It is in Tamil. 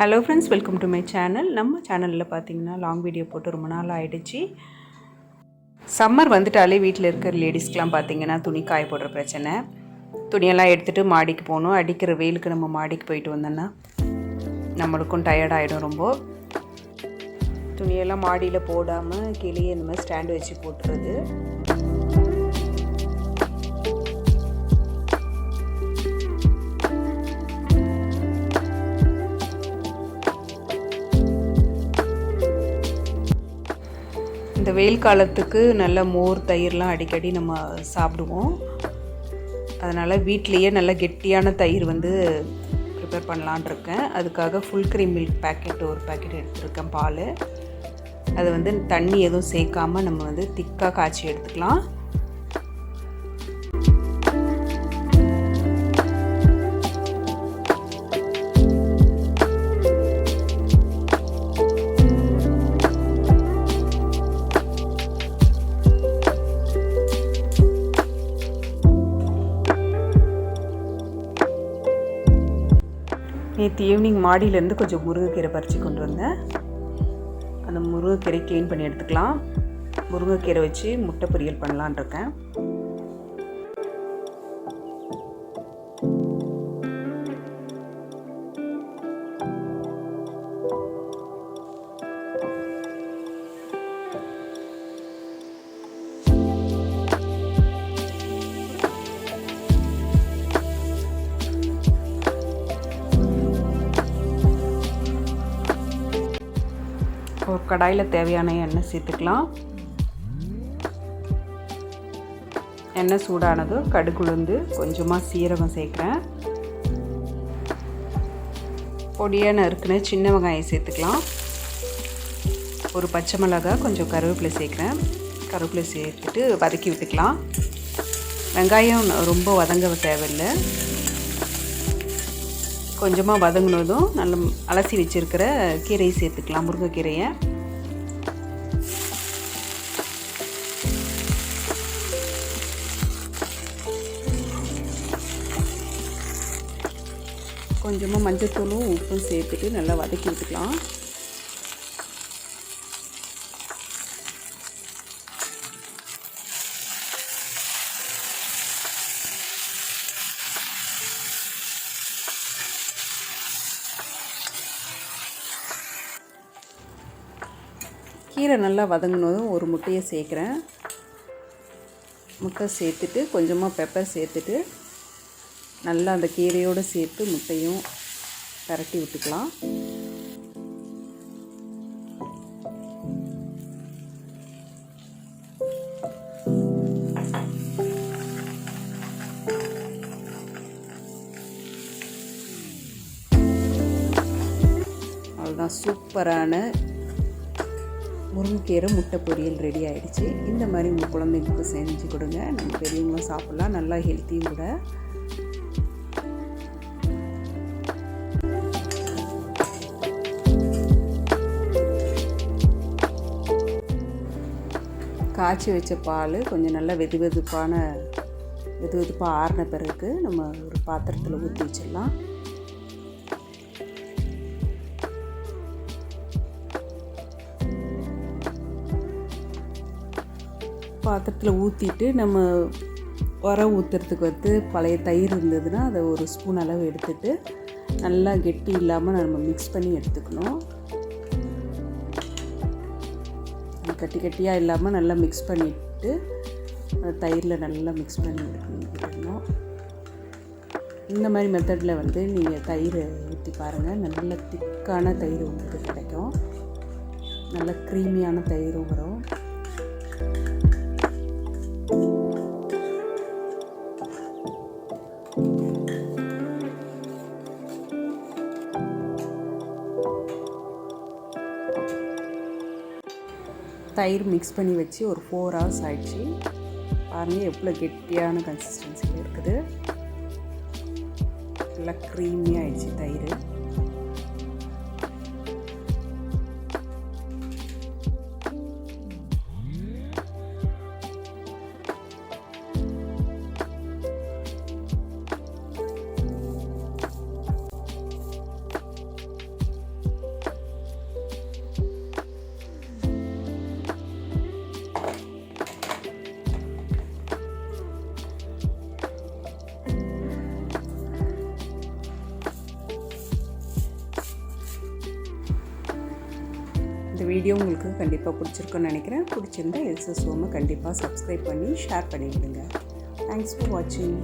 Hello friends welcome to my channel நம்ம சேனலில் பார்த்தீங்கன்னா லாங் வீடியோ போட்டு ரொம்ப நாள் ஆகிடுச்சு சம்மர் வந்துட்டாலே வீட்டில் இருக்கிற லேடிஸ்க்கெலாம் பார்த்தீங்கன்னா துணி காய போடுற பிரச்சனை. துணியெல்லாம் எடுத்துகிட்டு மாடிக்கு போகணும். அடிக்கிற வெயிலுக்கு நம்ம மாடிக்கு போயிட்டு வந்தோன்னா நம்மளுக்கும் டயர்ட் ஆகிடும் ரொம்ப. துணியெல்லாம் மாடியில் போடாமல் கீழே இந்த மாதிரி ஸ்டாண்டு வச்சு போட்டுறது. இந்த வெயில் காலத்துக்கு நல்ல மோர் தயிர்லாம் அடிக்கடி நம்ம சாப்பிடுவோம். அதனால் வீட்லேயே நல்ல கெட்டியான தயிர் வந்து ப்ரிப்பேர் பண்ணலான் இருக்கேன். அதுக்காக ஃபுல் க்ரீம் மில்க் பேக்கெட் ஒரு பேக்கெட் எடுத்துருக்கேன் பால். அது வந்து தண்ணி எதுவும் சேர்க்காமல் நம்ம வந்து திக்காக காய்ச்சி எடுத்துக்கலாம். நேற்று ஈவினிங் மாடியிலேருந்து கொஞ்சம் முருங்கைக்கீரை பறித்து கொண்டு வந்தேன். அந்த முருங்கைக்கீரை க்ளீன் பண்ணி எடுத்துக்கலாம். முருங்கைக்கீரை வச்சு முட்டை பொரியல் பண்ணலான் இருக்கேன். ஒரு கடாயில் தேவையான எண்ணெய் சேர்த்துக்கலாம். எண்ணெய் சூடானது கடுகுளுந்து கொஞ்சமாக சீரகம் சேர்க்குறேன். பொடியாக நறுக்குன சின்ன வெங்காயம் சேர்த்துக்கலாம். ஒரு பச்சை மிளகாய் கொஞ்சம் கருவேப்பிலை சேர்க்குறேன். கருவேப்பிலை சேர்த்துட்டு வதக்கி விட்டுக்கலாம். வெங்காயம் ரொம்ப வதங்க தேவையில்லை. கொஞ்சமாக வதங்கினதும் நல்ல அலசி வச்சுருக்கிற கீரையை சேர்த்துக்கலாம் முருங்கைக்கீரையை. கொஞ்சமாக மஞ்சத்தூளும் உப்பும் சேர்த்துட்டு நல்லா வதக்கி விட்டுக்கலாம். கீரை நல்லா வதங்கினதும் ஒரு முட்டையை சேர்க்குறேன். முட்டை சேர்த்துட்டு கொஞ்சமாக பெப்பர் சேர்த்துட்டு நல்லா அந்த கீரையோடு சேர்த்து முட்டையும் பரட்டி விட்டுக்கலாம். அவ்வளோதான் சூப்பரான முருங்கைக்கீரை முட்டை பொரியல் ரெடி ஆகிடுச்சு இந்த மாதிரி உங்கள் குழந்தைங்களுக்கு செஞ்சு கொடுங்க. நம்ம பெரியவங்களும் சாப்பிட்லாம். நல்லா ஹெல்த்தியும் கூட. காய்ச்சி வச்ச பால் கொஞ்சம் நல்லா வெது வெதுப்பான வெது வெதுப்பாக ஆறின பிறகு நம்ம ஒரு பாத்திரத்தில் ஊற்றி வச்சிடலாம். பாத்திரத்தில் ஊற்றிட்டு நம்ம உரம் ஊற்றுறதுக்கு வந்து பழைய தயிர் இருந்ததுன்னா அதை ஒரு ஸ்பூன் அளவு எடுத்துட்டு நல்லா கெட்டி இல்லாமல் நம்ம மிக்ஸ் பண்ணி எடுத்துக்கணும். கட்டி கட்டியாக இல்லாமல் நல்லா மிக்ஸ் பண்ணிவிட்டு தயிரில் நல்லா மிக்ஸ் பண்ணி எடுத்துக்கணும் இந்த மாதிரி மெத்தடில் வந்து நீங்கள் தயிர் ஊற்றி பாருங்கள் நல்ல திக்கான தயிர் உங்களுக்கு கிடைக்கும். நல்ல க்ரீமியான தயிரும் வரும். தயிர் மிக்ஸ் பண்ணி வச்சு ஒரு ஃபோர் ஹவர்ஸ் ஆயிடுச்சு. பாருங்கள் எவ்வளோ கெட்டியான கன்சிஸ்டன்சியில் இருக்குது. நல்லா க்ரீமியாக ஆயிடுச்சு தயிர். இந்த வீடியோ உங்களுக்கு கண்டிப்பாக பிடிச்சிருக்குன்னு நினைக்கிறேன். பிடிச்சிருந்தா எல்சஸ் ஹோமை கண்டிப்பாக சப்ஸ்கிரைப் பண்ணி ஷேர் பண்ணிவிடுங்க தேங்க்ஸ் ஃபார் வாட்சிங்